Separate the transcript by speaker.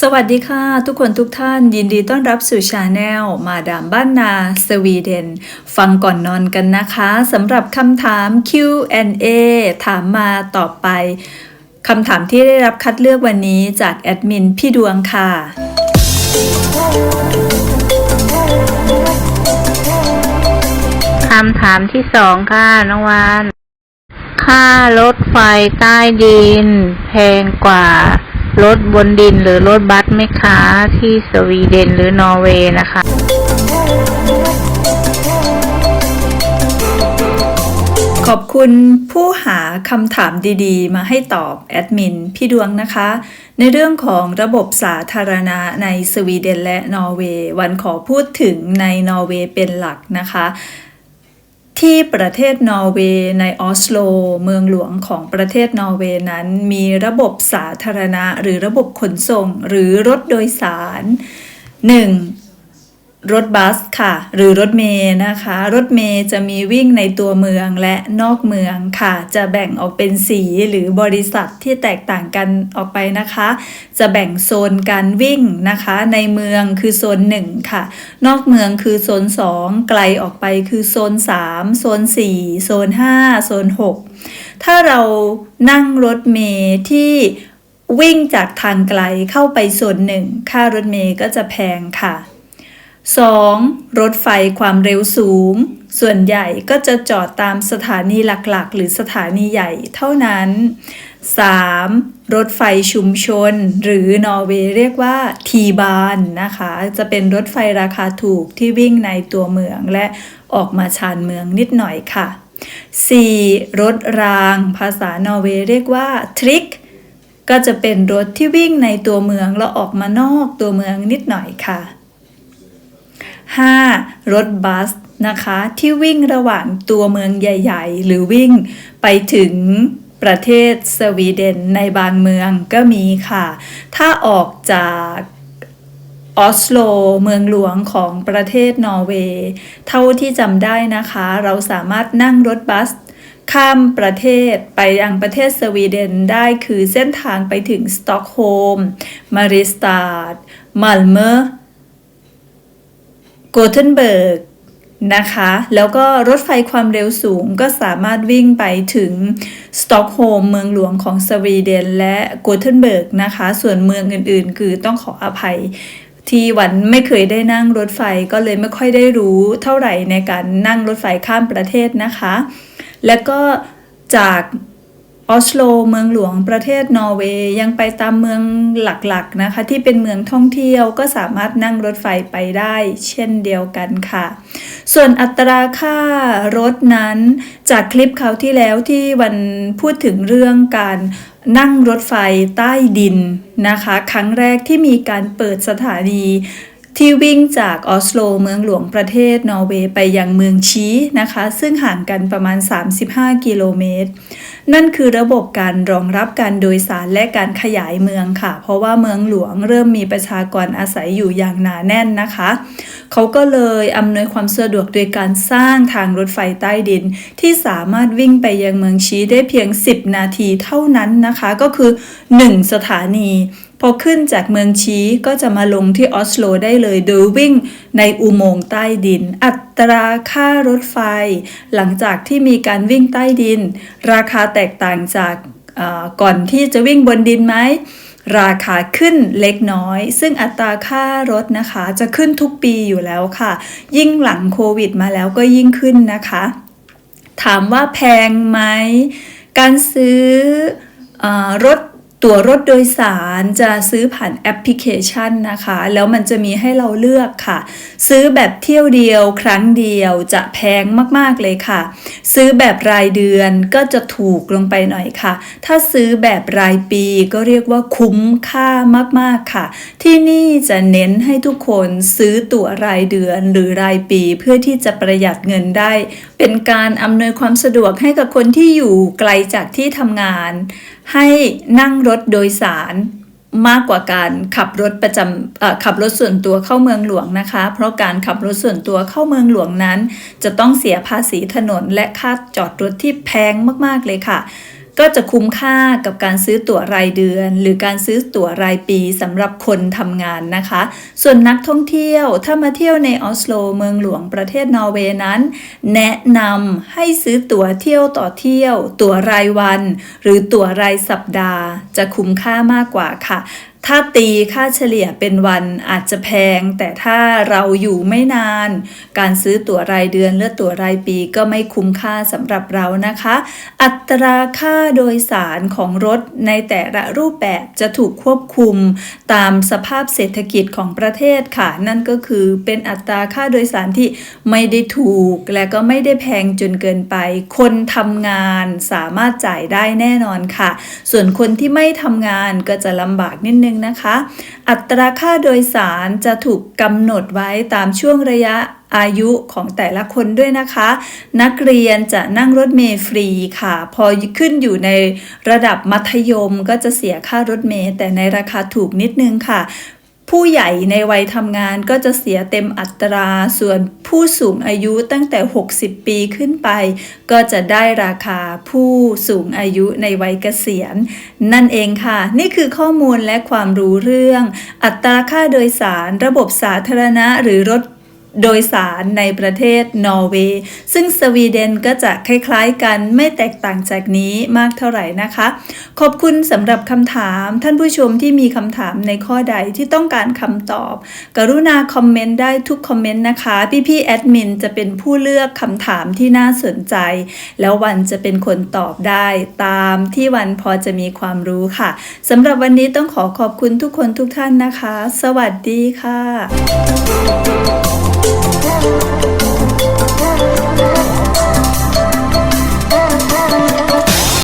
Speaker 1: สวัสดีค่ะ ทุกคนทุกท่านยินดีต้อนรับสู่ชาแนลมาดามบ้านนาสวีเดน ฟังก่อนนอนกันนะคะสำหรับคำถาม Q&A ถามมาต่อไปคำถามที่ได้รับคัดเลือกวันนี้จากแอดมินพี่ดวงค่ะ
Speaker 2: คำถามที่สองค่ะน้องวานค่ารถไฟใต้ดินแพงกว่า รถบนดินหรือรถบัสไหมคะที่สวีเดนหรือนอร์เวย์นะคะ
Speaker 1: ขอบคุณผู้หาคำถามดีๆ มาให้ตอบแอดมินพี่ดวงนะคะ ในเรื่องของระบบสาธารณะในสวีเดนและนอร์เวย์ วันขอพูดถึงในนอร์เวย์เป็นหลักนะคะ ที่ประเทศนอร์เวย์ในออสโล เมืองหลวงของประเทศนอร์เวย์นั้น มีระบบสาธารณะ หรือระบบขนส่ง หรือรถโดยสาร 1. รถบัสค่ะ หรือรถเมย์นะคะ รถเมย์จะมีวิ่งในตัวเมืองและนอกเมืองค่ะ จะแบ่งออกเป็นสีหรือบริษัทที่แตกต่างกันออกไปนะคะ จะแบ่งโซนการวิ่งนะคะ ในเมืองคือโซน1ค่ะ นอกเมืองคือโซน 2 ไกลออกไปคือโซน 3 โซน 4 โซน 5 โซน 6 ถ้าเรานั่งรถเมย์ที่วิ่งจากทางไกลเข้าไปโซนหนึ่งค่ารถเมย์ก็จะแพงค่ะ 2. รถไฟความเร็วสูง ส่วนใหญ่ก็จะจอดตามสถานีหลักๆ หรือสถานีใหญ่เท่านั้น 3. รถไฟชุมชน หรือนอร์เวย์เรียกว่าทีบานนะคะ จะเป็นรถไฟราคาถูกที่วิ่งในตัวเมืองและออกมาชานเมืองนิดหน่อยค่ะ 4. รถราง ภาษานอร์เวย์เรียกว่าทริกก็จะเป็นรถที่วิ่งในตัวเมืองแล้วออกมานอกตัวเมืองนิดหน่อยค่ะ 5. รถบัสนะคะที่วิ่งระหว่างตัวเมืองใหญ่ ๆ หรือวิ่งไปถึงประเทศสวีเดนในบางเมืองก็มีค่ะ ถ้าออกจากออสโลเมืองหลวงของประเทศนอร์เวย์เท่าที่จำได้นะคะ เราสามารถนั่งรถบัสข้ามประเทศไปยังประเทศสวีเดนได้คือเส้นทางไปถึงสต็อกโฮล์มมาริสตาดมัลเมอร์ โกเทนเบิร์กนะคะ แล้วก็รถไฟความเร็วสูงก็สามารถวิ่งไปถึงสต็อกโฮล์มเมืองหลวงของสวีเดนและโกเทนเบิร์กนะคะ ส่วนเมืองอื่นๆ คือต้องขออภัยที่วันไม่เคยได้นั่งรถไฟก็เลยไม่ค่อยได้รู้เท่าไหร่ในการนั่งรถไฟข้ามประเทศนะคะ แล้วก็จาก ออสโลเมืองหลวงประเทศนอร์เวย์ยังไปตามเมืองหลักๆนะคะ ที่เป็นเมืองท่องเที่ยวก็สามารถนั่งรถไฟไปได้ เช่นเดียวกันค่ะ ส่วนอัตราค่ารถนั้นจากคลิปเขาวที่แล้วที่วันพูดถึงเรื่องการนั่งรถไฟใต้ดินนะคะ ครั้งแรกที่มีการเปิดสถานีที่วิ่งจากออสโลเมืองหลวงประเทศนอร์เวย์ไปยังเมืองชีนะคะ ซึ่งห่างกันประมาณ 35 กิโลเมตร นั่นคือระบบการรองรับการโดยสารและการขยายเมืองค่ะ เพราะว่าเมืองหลวงเริ่มมีประชากรอาศัยอยู่อย่างหนาแน่นนะคะ เขาก็เลยอำนวยความสะดวกโดยการสร้างทางรถไฟใต้ดิน ที่สามารถวิ่งไปยังเมืองชีได้เพียง 10 นาทีเท่านั้นนะคะ ก็คือ 1 สถานีพอขึ้นจากเมืองชีก็จะมาลงที่ออสโลได้เลยโดยวิ่งในอุโมงค์ใต้ดิน อั ตราค่ารถไฟ หลังจากที่มีการวิ่งใต้ดิน ราคาแตกต่างจากก่อนที่จะวิ่งบนดินไหมราคาขึ้นเล็กน้อย ซึ่งอัตราค่ารถนะคะจะขึ้นทุกปีอยู่แล้วค่ะ ยิ่งหลังโควิดมาแล้วก็ยิ่งขึ้นนะคะ ถามว่าแพงไหม การซื้ออรถ ตั๋วรถโดยสารจะซื้อผ่านแอปพลิเคชันนะคะ แล้วมันจะมีให้เราเลือกค่ะ ซื้อแบบเที่ยวเดียวครั้งเดียวจะแพงมากๆเลยค่ะ ซื้อแบบรายเดือนก็จะถูกลงไปหน่อยค่ะ ถ้าซื้อแบบรายปีก็เรียกว่าคุ้มค่ามากๆค่ะ ที่นี่จะเน้นให้ทุกคนซื้อตั๋วรายเดือนหรือรายปีเพื่อที่จะประหยัดเงินได้เป็นการอำนวยความสะดวกให้กับคนที่อยู่ไกลจากที่ทำงาน ให้นั่งรถโดยสารมากกว่าการขับรถประจำขับรถส่วนตัวเข้าเมืองหลวงนะคะ เพราะการขับรถส่วนตัวเข้าเมืองหลวงนั้น จะต้องเสียภาษีถนนและค่าจอดรถที่แพงมากๆเลยค่ะ ก็จะคุ้มค่ากับการซื้อตั๋วรายเดือน หรือการซื้อตั๋วรายปีสำหรับคนทำงานนะคะ ส่วนนักท่องเที่ยวถ้ามาเที่ยวในออสโลเมืองหลวงประเทศนอร์เวย์นั้น แนะนำให้ซื้อตั๋วเที่ยวต่อเที่ยว ตั๋วรายวัน หรือตั๋วรายสัปดาห์ จะคุ้มค่ามากกว่าค่ะ ถ้าตีค่าเฉลี่ยเป็นวันอาจจะแพง แต่ถ้าเราอยู่ไม่นาน การซื้อตั๋วรายเดือนหรือตั๋วรายปีก็ไม่คุ้มค่าสำหรับเรานะคะ อัตราค่าโดยสารของรถในแต่ละรูปแบบจะถูกควบคุม ตามสภาพเศรษฐกิจของประเทศค่ะ นั่นก็คือเป็นอัตราค่าโดยสารที่ไม่ได้ถูก และก็ไม่ได้แพงจนเกินไป คนทำงานสามารถจ่ายได้แน่นอนค่ะ ส่วนคนที่ไม่ทำงานก็จะลำบากนิดนึงนะคะ อัตราค่าโดยสารจะถูกกำหนดไว้ตามช่วงระยะอายุของแต่ละคนด้วยนะคะ นักเรียนจะนั่งรถเมล์ฟรีค่ะ พอขึ้นอยู่ในระดับมัธยมก็จะเสียค่ารถเมล์แต่ในราคาถูกนิดนึงค่ะ ผู้ใหญ่ในวัยทำงานก็จะเสียเต็มอัตรา ส่วนผู้สูงอายุตั้งแต่ 60 ปีขึ้นไป ก็จะได้ราคาผู้สูงอายุในวัยเกษียณ นั่นเองค่ะ นี่คือข้อมูลและความรู้เรื่อง อัตราค่าโดยสาร ระบบสาธารณะหรือรถ โดยสารในประเทศนอร์เวย์ ซึ่งสวีเดนก็จะคล้ายๆกันไม่แตกต่างจากนี้มากเท่าไหร่นะคะ ขอบคุณสำหรับคำถามท่านผู้ชมที่มีคำถามในข้อใดที่ต้องการคำตอบ กรุณาคอมเมนต์ได้ทุกคอมเมนต์นะคะ พี่ๆแอดมินจะเป็นผู้เลือกคำถามที่น่าสนใจ แล้ววันจะเป็นคนตอบได้ตามที่วันพอจะมีความรู้ค่ะสำหรับวันนี้ต้องขอขอบคุณทุกคนทุกท่านนะคะ สวัสดีค่ะ Thank you.